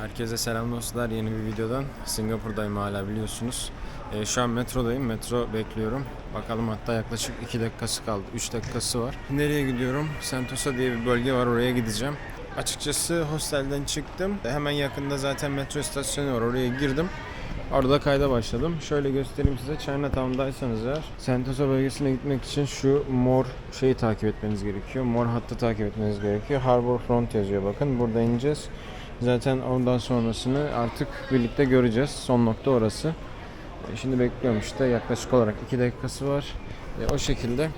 Herkese selam dostlar. Yeni bir videodan Singapur'dayım hala biliyorsunuz. Ee, şu an metrodayım. Metro bekliyorum. Bakalım hatta yaklaşık 2 dakikası kaldı. 3 dakikası var. Nereye gidiyorum? Sentosa diye bir bölge var. Oraya gideceğim. Açıkçası hostelden çıktım. Hemen yakında zaten metro istasyonu var. Oraya girdim. Orada kayda başladım. Şöyle göstereyim size. Chinatown'daysanız eğer Sentosa bölgesine gitmek için şu mor şeyi takip etmeniz gerekiyor. Mor hattı takip etmeniz gerekiyor. Harbor Front yazıyor bakın. Burada ineceğiz. Zaten ondan sonrasını artık birlikte göreceğiz. Son nokta orası. E, Şimdi bekliyorum işte yaklaşık olarak 2 dakikası var. E, o şekilde.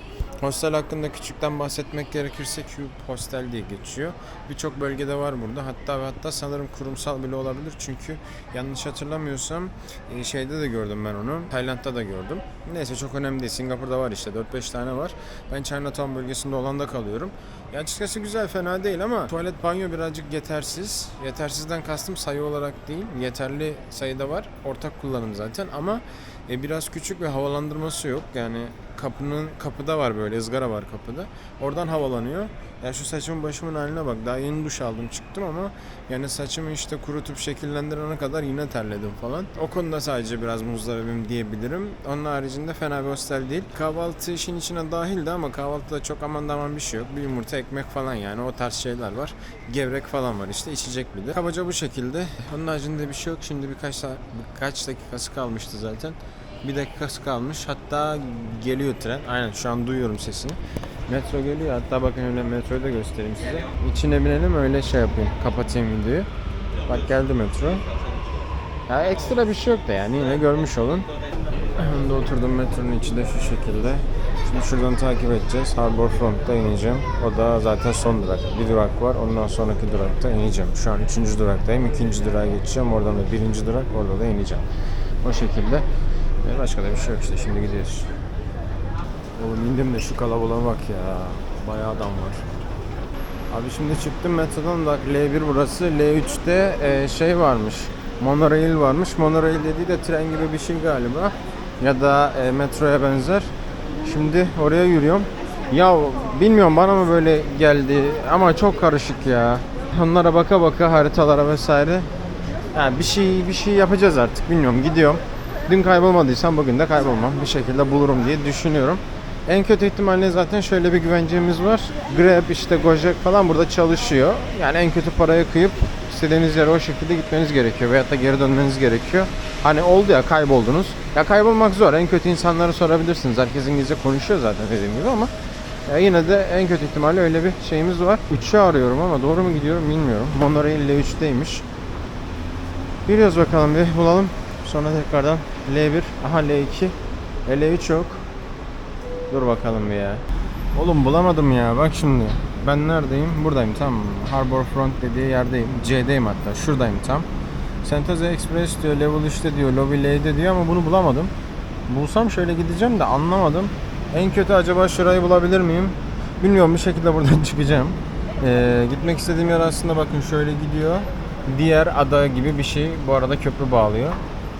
Hostel hakkında küçükten bahsetmek gerekirse Cube Hostel diye geçiyor. Birçok bölgede var burada. Hatta ve hatta sanırım kurumsal bile olabilir. Çünkü yanlış hatırlamıyorsam e, şeyde de gördüm ben onu. Tayland'da da gördüm. Neyse çok önemli değil. Singapur'da var işte 4-5 tane var. Ben Chinatown bölgesinde olanda kalıyorum. Ya açıkçası güzel fena değil ama tuvalet banyo birazcık yetersiz. Yetersizden kastım sayı olarak değil. Yeterli sayıda var. Ortak kullanım zaten ama e, biraz küçük ve havalandırması yok. Yani kapının kapıda var böyle ızgara var kapıda. Oradan havalanıyor. Ya şu saçımın başımın haline bak. Daha yeni duş aldım çıktım ama yani saçımı işte kurutup şekillendirene kadar yine terledim falan. O konuda sadece biraz muzdaribim diyebilirim. Onun haricinde fena bir hostel değil. Kahvaltı işin içine dahildi ama kahvaltıda çok aman daman bir şey yok. Bir yumurta, ekmek falan yani o tarz şeyler var. Gevrek falan var işte içecek bir de. Kabaca bu şekilde. Onun haricinde bir şey yok. Şimdi birkaç birkaç dakikası kalmıştı zaten. Bir dakikası kalmış. Hatta geliyor tren. Aynen şu an duyuyorum sesini. Metro geliyor. Hatta bakın öyle metroyu da göstereyim size. İçine binelim öyle şey yapayım. Kapatayım videoyu. Bak geldi metro. Ya ekstra bir şey yok da yani yine görmüş olun. Önde oturdum metronun içi de şu şekilde. Şimdi şuradan takip edeceğiz. Harbor Front'ta ineceğim. O da zaten son durak. Bir durak var. Ondan sonraki durakta ineceğim. Şu an üçüncü duraktayım. İkinci durağa geçeceğim. Oradan da birinci durak. Orada da ineceğim. O şekilde. Ve başka da bir şey yok işte. Şimdi gidiyoruz. Oğlum indim de şu kalabalığa bak ya. Bayağı adam var. Abi şimdi çıktım metrodan da L1 burası. L3'te e, şey varmış. Monorail varmış. Monorail dediği de tren gibi bir şey galiba. Ya da e, metroya benzer. Şimdi oraya yürüyorum. Ya bilmiyorum bana mı böyle geldi ama çok karışık ya. Onlara baka baka haritalara vesaire. Yani bir şey bir şey yapacağız artık bilmiyorum gidiyorum. Dün kaybolmadıysam bugün de kaybolmam. Bir şekilde bulurum diye düşünüyorum. En kötü ihtimalle zaten şöyle bir güvencemiz var. Grab işte Gojek falan burada çalışıyor. Yani en kötü parayı kıyıp istediğiniz yere o şekilde gitmeniz gerekiyor veyahut da geri dönmeniz gerekiyor. Hani oldu ya kayboldunuz. Ya kaybolmak zor. En kötü insanlara sorabilirsiniz. Herkes İngilizce konuşuyor zaten dediğim gibi ama ya yine de en kötü ihtimalle öyle bir şeyimiz var. 3'ü arıyorum ama doğru mu gidiyorum bilmiyorum. Monorail L3'teymiş. Giriyoruz bakalım bir bulalım. Sonra tekrardan L1, aha L2, E, L3 yok. Dur bakalım bir ya. Oğlum bulamadım ya bak şimdi. Ben neredeyim? Buradayım tam. Harbor Front dediği yerdeyim. C'deyim hatta. Şuradayım tam. Sentosa Express diyor, Level 3'te diyor, Lobby L'de diyor ama bunu bulamadım. Bulsam şöyle gideceğim de anlamadım. En kötü acaba şurayı bulabilir miyim? Bilmiyorum bir şekilde buradan çıkacağım. Ee, gitmek istediğim yer aslında bakın şöyle gidiyor. Diğer ada gibi bir şey. Bu arada köprü bağlıyor.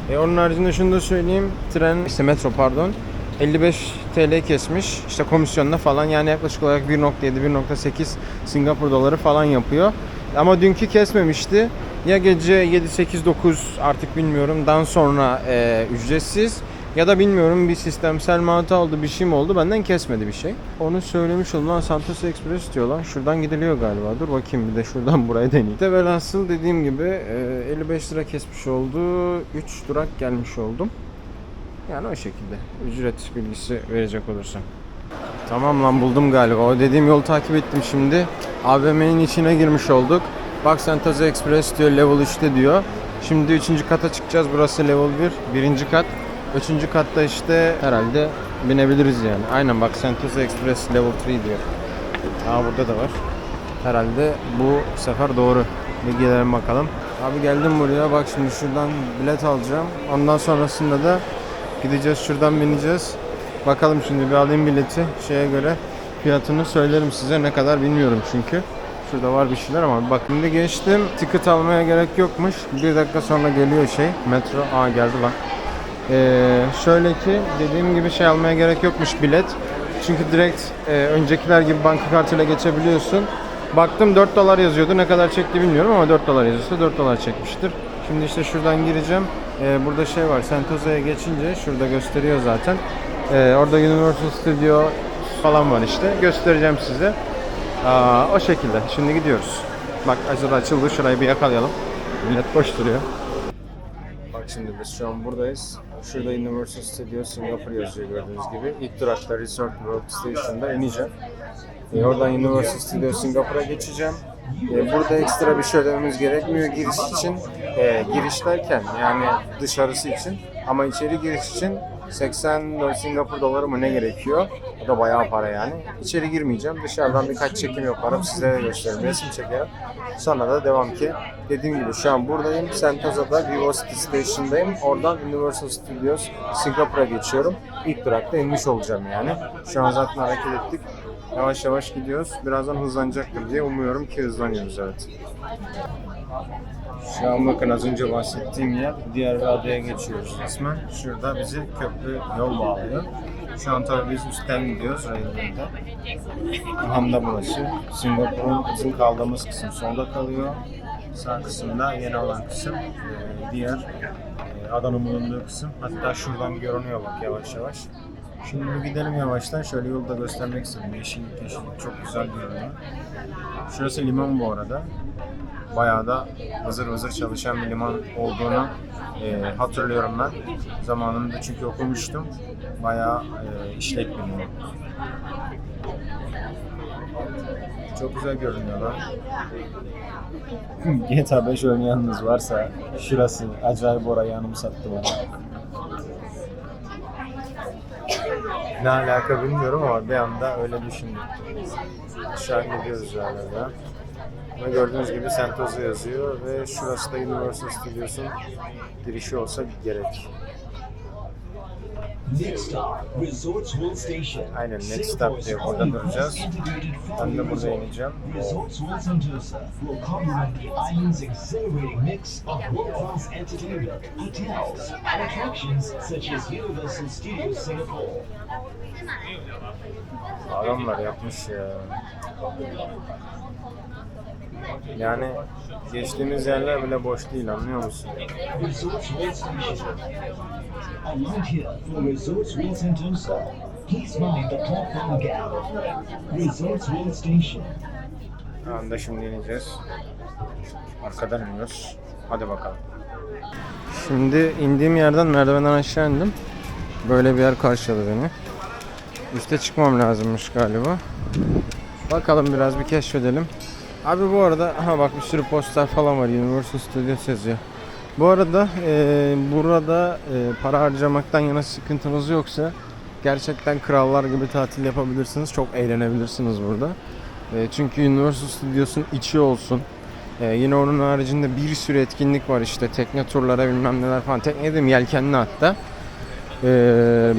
E, onun haricinde şunu da söyleyeyim. Tren, işte metro pardon. 55 TL kesmiş. İşte komisyonla falan yani yaklaşık olarak 1.7-1.8 Singapur doları falan yapıyor. Ama dünkü kesmemişti. Ya gece 7-8-9 artık bilmiyorum. Dan sonra e, ücretsiz. Ya da bilmiyorum bir sistemsel mantı oldu bir şey mi oldu benden kesmedi bir şey. Onu söylemiş oldum lan Santos Express diyor lan. Şuradan gidiliyor galiba. Dur bakayım bir de şuradan buraya deneyeyim. İşte velhasıl dediğim gibi e, 55 lira kesmiş oldu. 3 durak gelmiş oldum. Yani o şekilde ücret bilgisi verecek olursam. Tamam lan buldum galiba. O dediğim yolu takip ettim şimdi. AVM'nin içine girmiş olduk. Bak Sentosa Express diyor level 3'te diyor. Şimdi 3. kata çıkacağız. Burası level 1. Birinci kat. Üçüncü katta işte herhalde binebiliriz yani. Aynen bak Sentosa Express level 3 diyor. Aa burada da var. Herhalde bu sefer doğru. Bir gidelim bakalım. Abi geldim buraya. Bak şimdi şuradan bilet alacağım. Ondan sonrasında da gideceğiz şuradan bineceğiz. Bakalım şimdi bir alayım bileti. Şeye göre fiyatını söylerim size ne kadar bilmiyorum çünkü. Şurada var bir şeyler ama bak şimdi geçtim. Ticket almaya gerek yokmuş. Bir dakika sonra geliyor şey. Metro. Aa geldi bak. Ee, şöyle ki dediğim gibi şey almaya gerek yokmuş bilet. Çünkü direkt e, öncekiler gibi banka kartıyla geçebiliyorsun. Baktım 4 dolar yazıyordu. Ne kadar çekti bilmiyorum ama 4 dolar yazıyorsa 4 dolar çekmiştir. Şimdi işte şuradan gireceğim. Ee, burada şey var. Sentosa'ya geçince şurada gösteriyor zaten. Ee, orada Universal Studio falan var işte. Göstereceğim size. Aa, o şekilde. Şimdi gidiyoruz. Bak açıldı açıldı. Şurayı bir yakalayalım. Millet boş duruyor. Şimdi biz şu an buradayız. Şurada Universal Studio Singapore yazıyor gördüğünüz gibi. İlk durakta Resort World Station'da ineceğim. E, oradan Universal Studio Singapore'a geçeceğim. E, burada ekstra bir şey ödememiz gerekmiyor giriş için. E, giriş derken yani dışarısı için. Ama içeri giriş için 80 Singapur doları mı ne gerekiyor? O da bayağı para yani. İçeri girmeyeceğim. Dışarıdan birkaç çekim yaparım. Sizlere gösteririm. Resim çekerim. Sonra da devam ki. Dediğim gibi şu an buradayım. Sentosa'da Vivo City Station'dayım. Oradan Universal Studios Singapore'a geçiyorum. İlk durakta inmiş olacağım yani. Şu an zaten hareket ettik. Yavaş yavaş gidiyoruz. Birazdan hızlanacaktır diye umuyorum ki hızlanıyoruz evet. Şu an bakın az önce bahsettiğim yer diğer bir adaya geçiyoruz resmen. Şurada bizi köprü yol bağlıyor. Şu an tabii biz üstten gidiyoruz Railway'de. Ham da burası. Singapur'un bizim kaldığımız kısım solda kalıyor. Sağ kısımda yeni olan kısım. e, Diğer e, adanın bulunduğu kısım. Hatta şuradan görünüyor bak yavaş yavaş. Şimdi gidelim yavaştan. Şöyle yolu da göstermek istedim. Yeşillik yeşillik çok güzel görünüyor. Şurası liman bu arada. Bayağı da vızır vızır çalışan bir liman olduğunu e, hatırlıyorum ben. Zamanında çünkü okumuştum. Bayağı e, işlek bir liman. Çok güzel görünüyor lan. GTA 5 oynayanınız varsa şurası acayip orayı anımsattı bana. Ne alaka bilmiyorum ama bir anda öyle düşündüm. Şu an gidiyoruz hala da. Ama gördüğünüz gibi Sentosa yazıyor ve şurası da Universal Studios'un girişi olsa gerek. Aynen, next stop diyor. Burada duracağız. Ben de burada ineceğim. Adamlar yapmış ya. Yani geçtiğimiz yerler bile boş değil anlıyor musun? Şu anda şimdi ineceğiz. Arkadan iniyoruz. Hadi bakalım. Şimdi indiğim yerden merdivenden aşağı indim. Böyle bir yer karşıladı beni. Üste çıkmam lazımmış galiba. Bakalım biraz bir keşfedelim. Abi bu arada ha bak bir sürü poster falan var. Universal Studios yazıyor. Bu arada e, burada e, para harcamaktan yana sıkıntınız yoksa gerçekten krallar gibi tatil yapabilirsiniz. Çok eğlenebilirsiniz burada. E, çünkü Universal Studios'un içi olsun. E, yine onun haricinde bir sürü etkinlik var işte tekne turlara bilmem neler falan. Tekne dedim yelkenli hatta. E,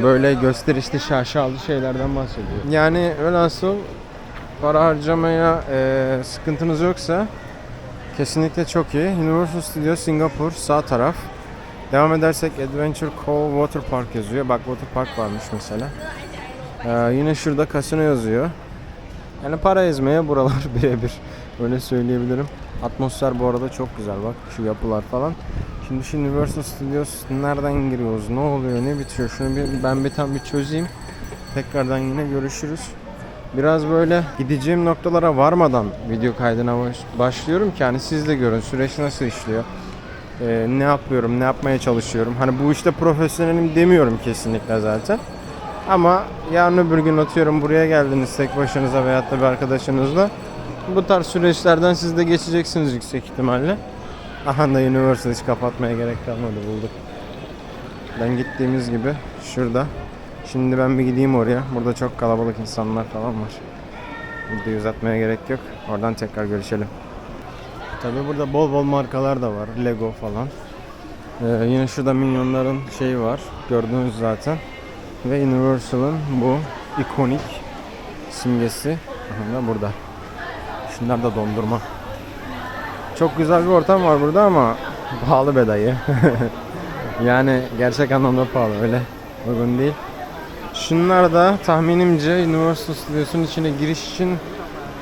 böyle gösterişli şaşalı şeylerden bahsediyor. Yani velhasıl para harcamaya e, sıkıntınız yoksa kesinlikle çok iyi. Universal Studios Singapur sağ taraf. Devam edersek Adventure Cove Water Park yazıyor. Bak Water Park varmış mesela. E, yine şurada kasino yazıyor. Yani para ezmeye buralar birebir. Öyle söyleyebilirim. Atmosfer bu arada çok güzel bak şu yapılar falan. Şimdi şu Universal Studios nereden giriyoruz? Ne oluyor? Ne bitiyor? Şunu bir, ben bir tam bir çözeyim. Tekrardan yine görüşürüz. Biraz böyle gideceğim noktalara varmadan video kaydına baş- başlıyorum ki hani siz de görün süreç nasıl işliyor. Ee, ne yapıyorum, ne yapmaya çalışıyorum. Hani bu işte profesyonelim demiyorum kesinlikle zaten. Ama yarın öbür gün atıyorum buraya geldiniz tek başınıza veyahut da bir arkadaşınızla. Bu tarz süreçlerden siz de geçeceksiniz yüksek ihtimalle. Aha da Universal hiç kapatmaya gerek kalmadı bulduk. Ben gittiğimiz gibi şurada. Şimdi ben bir gideyim oraya. Burada çok kalabalık insanlar falan var. Videoyu uzatmaya gerek yok. Oradan tekrar görüşelim. Tabi burada bol bol markalar da var. Lego falan. Ee, yine şurada Minyonların şeyi var. Gördünüz zaten. Ve Universal'ın bu ikonik simgesi da burada. Şunlar da dondurma. Çok güzel bir ortam var burada ama pahalı be dayı. yani gerçek anlamda pahalı öyle uygun değil. Şunlar da tahminimce Universal Studios'un içine giriş için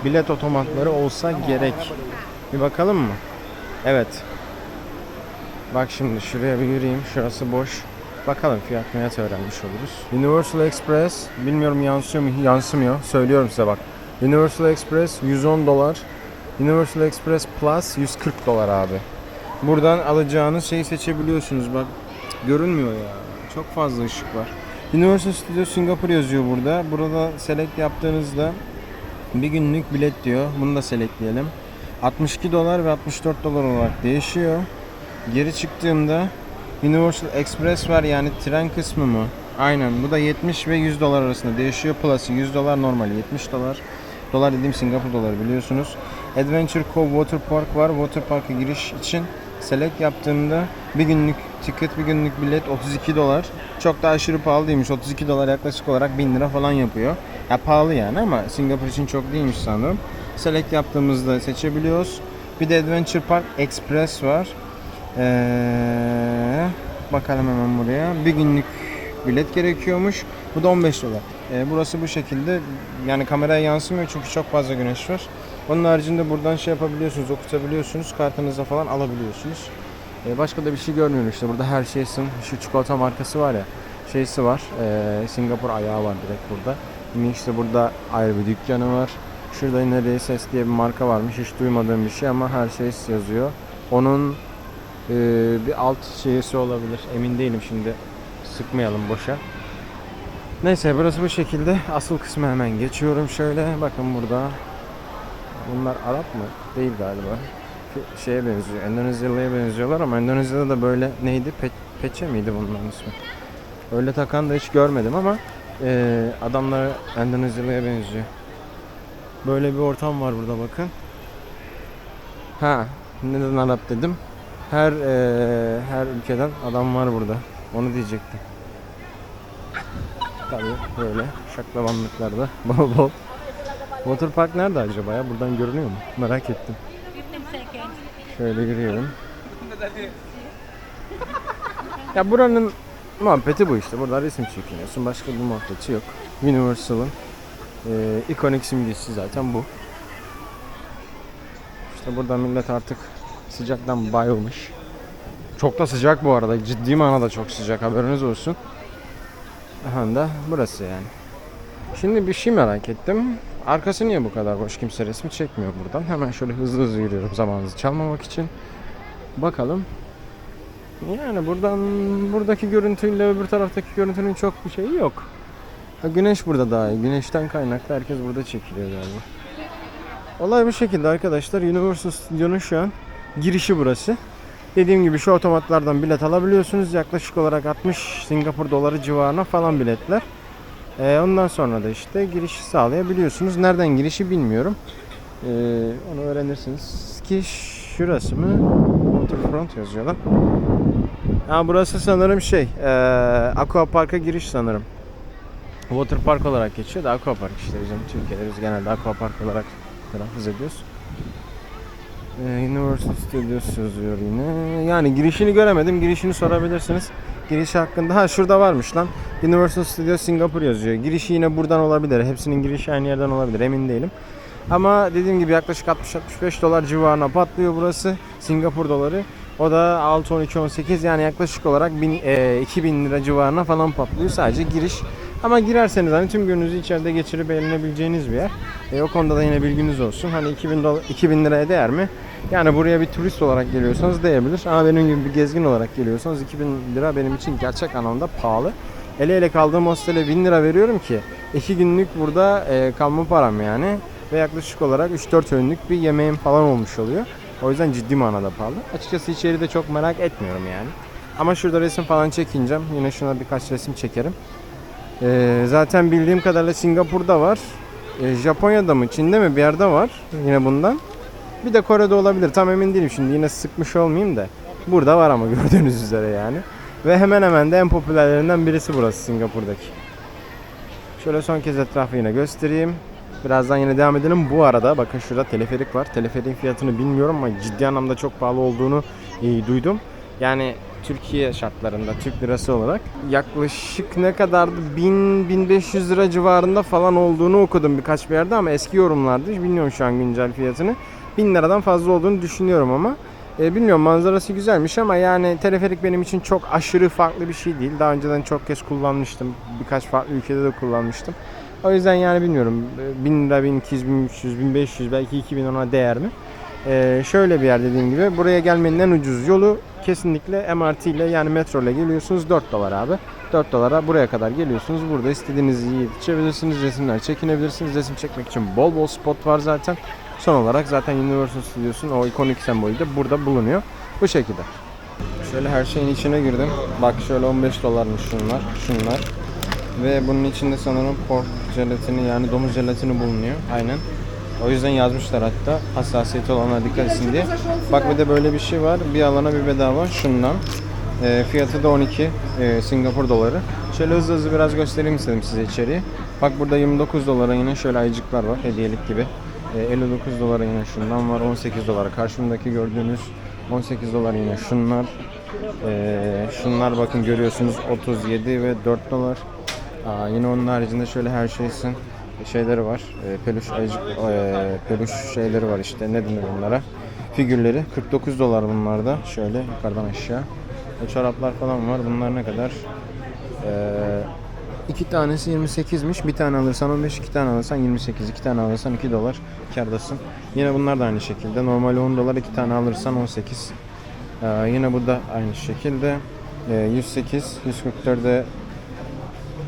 bilet otomatları olsa gerek. Bir bakalım mı? Evet. Bak şimdi şuraya bir yürüyeyim. Şurası boş. Bakalım fiyat fiyat öğrenmiş oluruz. Universal Express bilmiyorum yansıyor mu yansımıyor. Söylüyorum size bak. Universal Express 110 dolar. Universal Express Plus 140 dolar abi. Buradan alacağınız şeyi seçebiliyorsunuz. Bak görünmüyor ya. Çok fazla ışık var. Universal Studios Singapore yazıyor burada. Burada select yaptığınızda bir günlük bilet diyor. Bunu da selectleyelim. 62 dolar ve 64 dolar olarak değişiyor. Geri çıktığımda Universal Express var yani tren kısmı mı? Aynen bu da 70 ve 100 dolar arasında değişiyor. Plus'ı 100 dolar normali 70 dolar. Dolar dediğim Singapur doları biliyorsunuz. Adventure Cove Water Park var. Water Park'a giriş için select yaptığımda bir günlük ticket, bir günlük bilet 32 dolar. Çok da aşırı pahalı değilmiş. 32 dolar yaklaşık olarak 1000 lira falan yapıyor. Ya pahalı yani ama Singapur için çok değilmiş sanırım. Select yaptığımızda seçebiliyoruz. Bir de Adventure Park Express var. Ee, bakalım hemen buraya. Bir günlük bilet gerekiyormuş. Bu da 15 dolar. Ee, burası bu şekilde. Yani kameraya yansımıyor çünkü çok fazla güneş var. Onun haricinde buradan şey yapabiliyorsunuz, okutabiliyorsunuz. Kartınıza falan alabiliyorsunuz. Ee, başka da bir şey görmüyorum işte. Burada her şeysin. Şu çikolata markası var ya. Şeysi var. Ee, Singapur ayağı var direkt burada. Yine işte burada ayrı bir dükkanı var. Şurada yine RSS diye bir marka varmış. Hiç duymadığım bir şey ama her şey yazıyor. Onun ee, bir alt şeysi olabilir. Emin değilim şimdi. Sıkmayalım boşa. Neyse burası bu şekilde. Asıl kısmı hemen geçiyorum şöyle. Bakın burada. Bunlar Arap mı? Değil galiba. Şeye benziyor. Endonezyalıya benziyorlar ama Endonezya'da da böyle neydi? Pe- peçe miydi bunların ismi? Öyle takan da hiç görmedim ama ee, adamlar Endonezyalıya benziyor. Böyle bir ortam var burada bakın. Ha, neden Arap dedim? Her eee, her ülkeden adam var burada. Onu diyecektim. Tabii böyle şaklabanlıklarda bol bol. Water Park nerede acaba ya? Buradan görünüyor mu? Merak ettim. Şöyle yürüyelim. Ya buranın muhabbeti bu işte. Burada resim çekiniyorsun. Başka bir muhabbeti yok. Universal'ın eee ikonik simgesi zaten bu. İşte burada millet artık sıcaktan bayılmış. Çok da sıcak bu arada. Ciddi manada çok sıcak haberiniz olsun. Aha da burası yani. Şimdi bir şey merak ettim. Arkası niye bu kadar boş? Kimse resmi çekmiyor buradan. Hemen şöyle hızlı hızlı yürüyorum zamanınızı çalmamak için. Bakalım. Yani buradan buradaki görüntüyle öbür taraftaki görüntünün çok bir şeyi yok. Ha, güneş burada daha iyi. Güneşten kaynaklı herkes burada çekiliyor galiba. Olay bu şekilde arkadaşlar. Universal Studio'nun şu an girişi burası. Dediğim gibi şu otomatlardan bilet alabiliyorsunuz. Yaklaşık olarak 60 Singapur doları civarına falan biletler. Ee, ondan sonra da işte girişi sağlayabiliyorsunuz. Nereden girişi bilmiyorum. Ee, onu öğrenirsiniz. Ki şurası mı? Waterfront yazıyorlar. Ha, burası sanırım şey, ee, Aqua Park'a giriş sanırım. Water Park olarak geçiyor da Aqua Park işte bizim Türkiye'de biz genelde Aqua Park olarak telaffuz ediyoruz. Ee, Universal Studios yazıyor yine. Yani girişini göremedim. Girişini sorabilirsiniz. Girişi hakkında. Ha şurada varmış lan. Universal Studios Singapore yazıyor. Girişi yine buradan olabilir. Hepsinin girişi aynı yerden olabilir. Emin değilim. Ama dediğim gibi yaklaşık 60-65 dolar civarına patlıyor burası. Singapur doları. O da 6, 12, 18 yani yaklaşık olarak 1000, e, 2000 lira civarına falan patlıyor. Sadece giriş. Ama girerseniz hani tüm gününüzü içeride geçirip eğlenebileceğiniz bir yer. E, o konuda da yine bilginiz olsun. Hani 2000, dola- 2000 liraya değer mi? Yani buraya bir turist olarak geliyorsanız değebilir. Ama benim gibi bir gezgin olarak geliyorsanız 2000 lira benim için gerçek anlamda pahalı. Ele ele kaldığım hostele 1000 lira veriyorum ki 2 günlük burada e, kalma param yani. Ve yaklaşık olarak 3-4 öğünlük bir yemeğim falan olmuş oluyor. O yüzden ciddi manada pahalı. Açıkçası içeri de çok merak etmiyorum yani. Ama şurada resim falan çekineceğim. Yine şuna birkaç resim çekerim. Ee, zaten bildiğim kadarıyla Singapur'da var. Ee, Japonya'da mı, Çin'de mi bir yerde var yine bundan. Bir de Kore'de olabilir. Tam emin değilim şimdi. Yine sıkmış olmayayım da. Burada var ama gördüğünüz üzere yani. Ve hemen hemen de en popülerlerinden birisi burası Singapur'daki. Şöyle son kez etrafı yine göstereyim. Birazdan yine devam edelim. Bu arada bakın şurada teleferik var. Teleferiğin fiyatını bilmiyorum ama ciddi anlamda çok pahalı olduğunu e, duydum. Yani Türkiye şartlarında Türk lirası olarak yaklaşık ne kadardı 1000-1500 lira civarında falan olduğunu okudum birkaç bir yerde ama eski yorumlardı. Bilmiyorum şu an güncel fiyatını. 1000 liradan fazla olduğunu düşünüyorum ama. E, bilmiyorum manzarası güzelmiş ama yani teleferik benim için çok aşırı farklı bir şey değil. Daha önceden çok kez kullanmıştım. Birkaç farklı ülkede de kullanmıştım. O yüzden yani bilmiyorum e, 1000 lira, 1200, 1300, 1500 belki 2000 ona değer mi? E, şöyle bir yer dediğim gibi buraya gelmenin en ucuz yolu kesinlikle MRT ile yani metro ile geliyorsunuz 4 dolar abi. 4 dolara buraya kadar geliyorsunuz. Burada istediğiniz yiyip içebilirsiniz, resimler çekinebilirsiniz. Resim çekmek için bol bol spot var zaten. Son olarak zaten Universal Studios'un o ikonik sembolü de burada bulunuyor. Bu şekilde. Şöyle her şeyin içine girdim. Bak şöyle 15 dolarmış şunlar, şunlar. Ve bunun içinde sanırım pork jelatini yani domuz jelatini bulunuyor. Aynen. O yüzden yazmışlar hatta hassasiyeti olanlar dikkat etsin diye. Bak bir de böyle bir şey var. Bir alana bir bedava şundan. E, fiyatı da 12 e, Singapur doları. Şöyle hızlı hızlı biraz göstereyim istedim size içeriği. Bak burada 29 dolara yine şöyle ayıcıklar var hediyelik gibi. E, 59 dolara yine şundan var 18 dolara. Karşımdaki gördüğünüz 18 dolar yine şunlar. E, şunlar bakın görüyorsunuz 37 ve 4 dolar. Aa, yine onun haricinde şöyle her şeysin şeyleri var. E, peluş ayıcık e, peluş şeyleri var işte ne denir bunlara? Figürleri 49 dolar bunlar da. Şöyle yukarıdan aşağı. E, çoraplar falan var. Bunlar ne kadar? Ee, iki tanesi 28'miş. Bir tane alırsan 15, iki tane alırsan 28. iki tane alırsan 2 dolar kardasın. Yine bunlar da aynı şekilde. Normalde 10 dolar iki tane alırsan 18. Ee, yine bu da aynı şekilde. Ee, 108, 144'e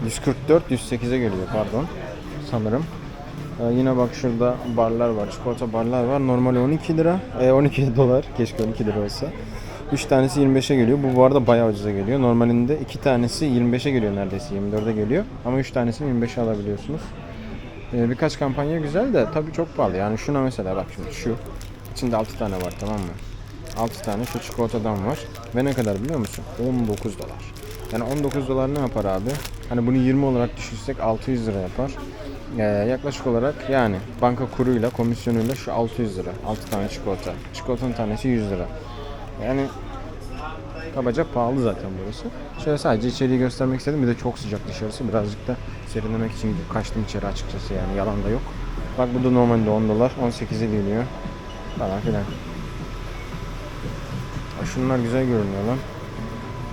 144, 108'e geliyor pardon. Sanırım. Ee, yine bak şurada barlar var. Çikolata barlar var. Normal 12 lira. E, 12 dolar. Keşke 12 lira olsa. 3 tanesi 25'e geliyor. Bu bu arada bayağı ucuza geliyor. Normalinde 2 tanesi 25'e geliyor neredeyse. 24'e geliyor. Ama 3 tanesini 25'e alabiliyorsunuz. Ee, birkaç kampanya güzel de tabii çok pahalı. Yani şuna mesela bak şimdi şu. İçinde 6 tane var tamam mı? 6 tane şu çikolatadan var. Ve ne kadar biliyor musun? 19 dolar. Yani 19 dolar ne yapar abi? Hani bunu 20 olarak düşünsek 600 lira yapar. Ee, yaklaşık olarak yani banka kuruyla, komisyonuyla şu 600 lira. 6 tane çikolata. Çikolatanın tanesi 100 lira. Yani kabaca pahalı zaten burası. Şöyle sadece içeriği göstermek istedim. Bir de çok sıcak dışarısı. Birazcık da serinlemek için kaçtım içeri açıkçası yani yalan da yok. Bak bu da normalde 10 dolar. 18'e geliyor. Falan filan. Aa, Şunlar güzel görünüyor lan.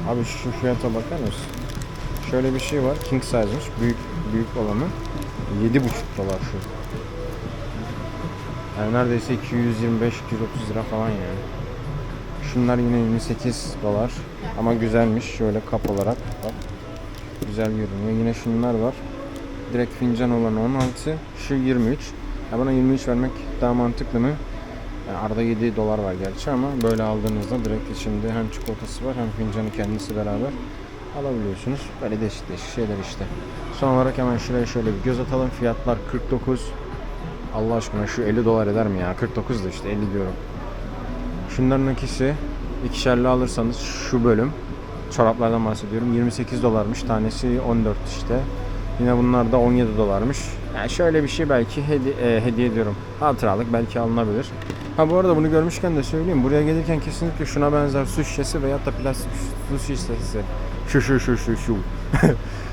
Abi şu fiyata bakar mısın? Şöyle bir şey var. King size'mış. Büyük büyük olanı. 7,5 dolar şu. Yani neredeyse 225-230 lira falan yani. Şunlar yine 28 dolar. Ama güzelmiş şöyle kap olarak. Bak. Güzel görünüyor. Yine şunlar var. Direkt fincan olan 16. Şu 23. Ya bana 23 vermek daha mantıklı mı? Yani arada 7 dolar var gerçi ama böyle aldığınızda direkt içinde hem çikolatası var hem fincanı kendisi beraber alabiliyorsunuz. Böyle değişik değişik şeyler işte. Son olarak hemen şuraya şöyle bir göz atalım. Fiyatlar 49. Allah aşkına şu 50 dolar eder mi ya? 49 da işte 50 diyorum. Şunların ikisi ikişerli alırsanız şu bölüm çoraplardan bahsediyorum 28 dolarmış tanesi 14 işte. Yine bunlar da 17 dolarmış. Yani şöyle bir şey belki hedi- e, hediye ediyorum. Hatıralık belki alınabilir. Ha bu arada bunu görmüşken de söyleyeyim. Buraya gelirken kesinlikle şuna benzer su şişesi veya da plastik su şişesi. Şu şu şu şu şu.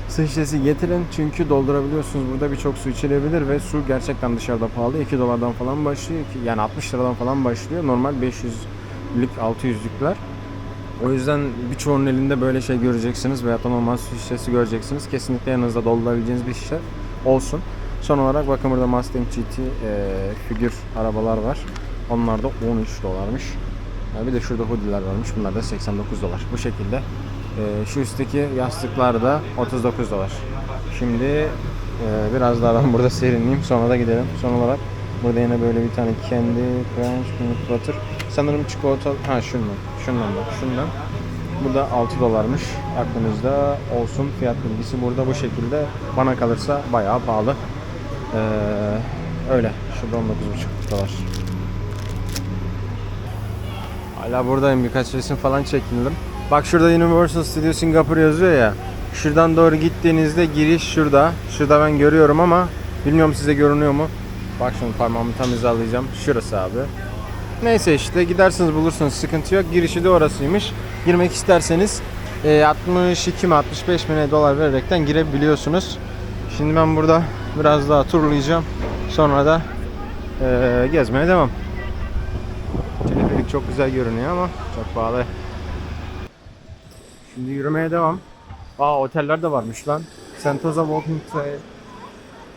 su şişesi getirin çünkü doldurabiliyorsunuz. Burada birçok su içilebilir ve su gerçekten dışarıda pahalı. 2 dolardan falan başlıyor. Yani 60 liradan falan başlıyor. Normal 500'lük 600'lükler. O yüzden birçoğunun elinde böyle şey göreceksiniz veya normal su şişesi göreceksiniz. Kesinlikle yanınızda doldurabileceğiniz bir şişe olsun. Son olarak bakın burada Mustang GT e, figür arabalar var. Onlar da 13 dolarmış. Bir de şurada hoodie'ler varmış. Bunlar da 89 dolar. Bu şekilde. E, şu üstteki yastıklar da 39 dolar. Şimdi e, biraz daha ben burada serinleyeyim. Sonra da gidelim. Son olarak burada yine böyle bir tane kendi crunch peanut butter. Sanırım çikolata. Ha şundan. Şundan bak. Şundan. Bu da 6 dolarmış. Aklınızda olsun. Fiyat bilgisi burada bu şekilde. Bana kalırsa bayağı pahalı. Ee, öyle. Şurada 19,5 dolar. Hala buradayım. Birkaç resim falan çekindim. Bak şurada Universal Studio Singapore yazıyor ya. Şuradan doğru gittiğinizde giriş şurada. Şurada ben görüyorum ama bilmiyorum size görünüyor mu? Bak şimdi parmağımı tam hizalayacağım. Şurası abi. Neyse işte gidersiniz bulursunuz sıkıntı yok. Girişi de orasıymış. Girmek isterseniz e, 62 mi 65 mi ne dolar vererekten girebiliyorsunuz. Şimdi ben burada biraz daha turlayacağım. Sonra da e, gezmeye devam. Teleferik çok güzel görünüyor ama çok pahalı. Şimdi yürümeye devam. Aa oteller de varmış lan. Sentosa Walking Trail.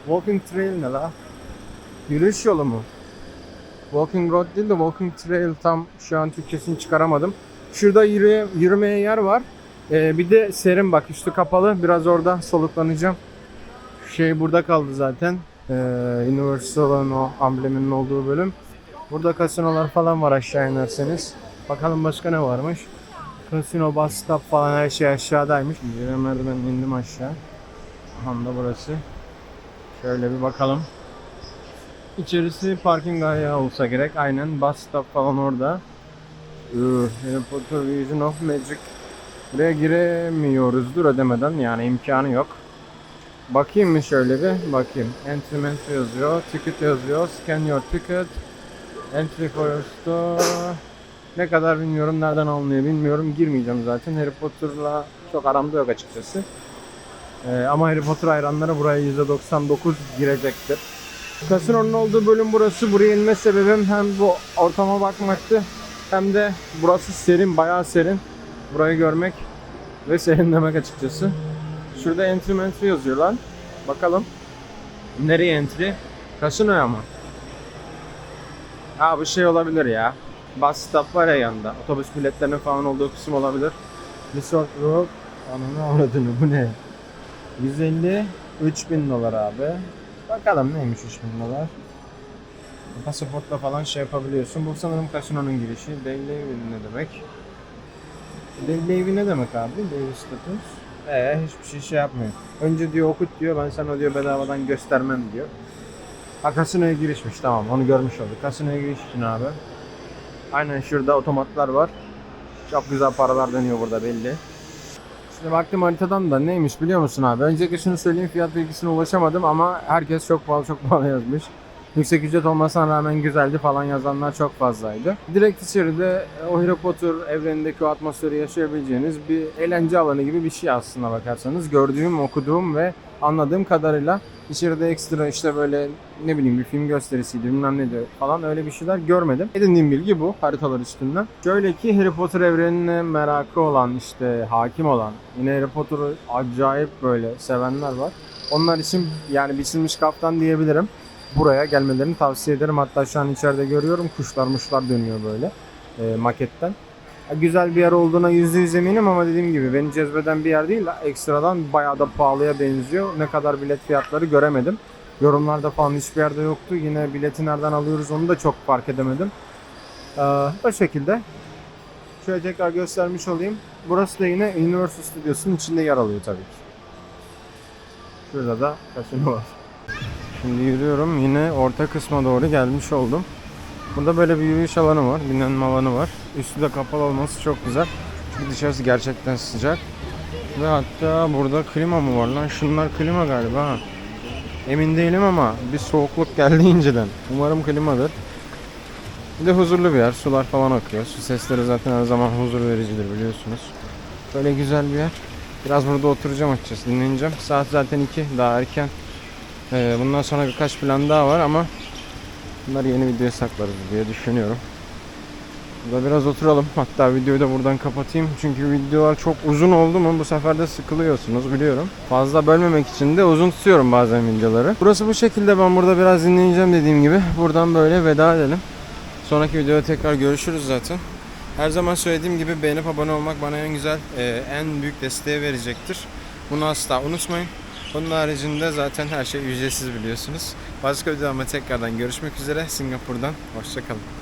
Walking Trail ne la? Yürüyüş yolu mu? Walking Road değil de Walking Trail tam şu an Türkçesini çıkaramadım. Şurada yürüye, yürümeye yer var. Ee, bir de serin bak üstü kapalı. Biraz orada soluklanacağım. Şey burada kaldı zaten. Ee, Universal'ın o ambleminin olduğu bölüm. Burada kasinolar falan var aşağı inerseniz. Bakalım başka ne varmış. Kasino, bus stop falan her şey aşağıdaymış. Yürüyen merdiven indim aşağı. Aha da burası. Şöyle bir bakalım. İçerisi parking ayağı olsa gerek. Aynen bus stop falan orada. Harry Vision of Magic. Buraya giremiyoruzdur ödemeden yani imkanı yok. Bakayım mı şöyle bir? Bakayım. Entry mentre yazıyor. Ticket yazıyor. Scan your ticket. Entry for your store. Ne kadar bilmiyorum. Nereden alınıyor bilmiyorum. Girmeyeceğim zaten. Harry Potter'la çok aramda yok açıkçası. Ee, ama Harry Potter hayranları buraya %99 girecektir. Kasinonun olduğu bölüm burası. Buraya inme sebebim hem bu ortama bakmaktı hem de burası serin, bayağı serin. Burayı görmek ve serinlemek açıkçası. Şurada entry entry yazıyor lan. Bakalım. Nereye entry? Kasinoya mı? Ha bu şey olabilir ya. Bus stop var ya yanında. Otobüs biletlerinin falan olduğu kısım olabilir. Resort Road. Ananı avradını bu ne? 150 3000 dolar abi. Bakalım neymiş 3000 dolar. Pasaportla falan şey yapabiliyorsun. Bu sanırım kasinonun girişi. Daily Evin ne demek? Daily Evin ne demek abi? Daily Status. Ee hiçbir şey şey yapmıyor. Önce diyor okut diyor. Ben sana diyor bedavadan göstermem diyor. Ha kasinoya girişmiş tamam onu görmüş olduk. Kasinoya giriş için abi. Aynen şurada otomatlar var. Çok güzel paralar dönüyor burada belli. Şimdi baktım haritadan da neymiş biliyor musun abi? Öncelikle şunu söyleyeyim fiyat bilgisine ulaşamadım ama herkes çok pahalı çok pahalı yazmış. Yüksek ücret olmasına rağmen güzeldi falan yazanlar çok fazlaydı. Direkt içeride o Harry Potter evrenindeki o atmosferi yaşayabileceğiniz bir eğlence alanı gibi bir şey aslına bakarsanız. Gördüğüm, okuduğum ve anladığım kadarıyla içeride ekstra işte böyle ne bileyim bir film gösterisiydi bilmem ne diyor falan öyle bir şeyler görmedim. Edindiğim bilgi bu haritalar üstünden. Şöyle ki Harry Potter evrenine merakı olan işte hakim olan yine Harry Potter'ı acayip böyle sevenler var. Onlar için yani biçilmiş kaptan diyebilirim buraya gelmelerini tavsiye ederim. Hatta şu an içeride görüyorum kuşlar muşlar dönüyor böyle e, maketten. Güzel bir yer olduğuna yüzde yüz eminim ama dediğim gibi beni cezbeden bir yer değil. Ekstradan bayağı da pahalıya benziyor. Ne kadar bilet fiyatları göremedim. Yorumlarda falan hiçbir yerde yoktu. Yine bileti nereden alıyoruz onu da çok fark edemedim. Ee, o şekilde. Şöyle tekrar göstermiş olayım. Burası da yine Universal Studios'un içinde yer alıyor tabii ki. Şurada da kasino var. Şimdi yürüyorum yine orta kısma doğru gelmiş oldum. Burada böyle bir yürüyüş alanı var, dinlenme alanı var. Üstü de kapalı olması çok güzel. Çünkü dışarısı gerçekten sıcak. Ve hatta burada klima mı var lan? Şunlar klima galiba ha. Emin değilim ama bir soğukluk geldi inceden. Umarım klimadır. Bir de huzurlu bir yer. Sular falan akıyor. Su sesleri zaten her zaman huzur vericidir biliyorsunuz. Böyle güzel bir yer. Biraz burada oturacağım açıkçası dinleneceğim. Saat zaten 2 daha erken. Ee, bundan sonra birkaç plan daha var ama bunları yeni videoya saklarız diye düşünüyorum. Burada biraz oturalım. Hatta videoyu da buradan kapatayım. Çünkü videolar çok uzun oldu mu bu sefer de sıkılıyorsunuz biliyorum. Fazla bölmemek için de uzun tutuyorum bazen videoları. Burası bu şekilde ben burada biraz dinleneceğim dediğim gibi. Buradan böyle veda edelim. Sonraki videoda tekrar görüşürüz zaten. Her zaman söylediğim gibi beğenip abone olmak bana en güzel, e, en büyük desteği verecektir. Bunu asla unutmayın. Bunun haricinde zaten her şey ücretsiz biliyorsunuz. Başka videoda tekrardan görüşmek üzere. Singapur'dan hoşçakalın.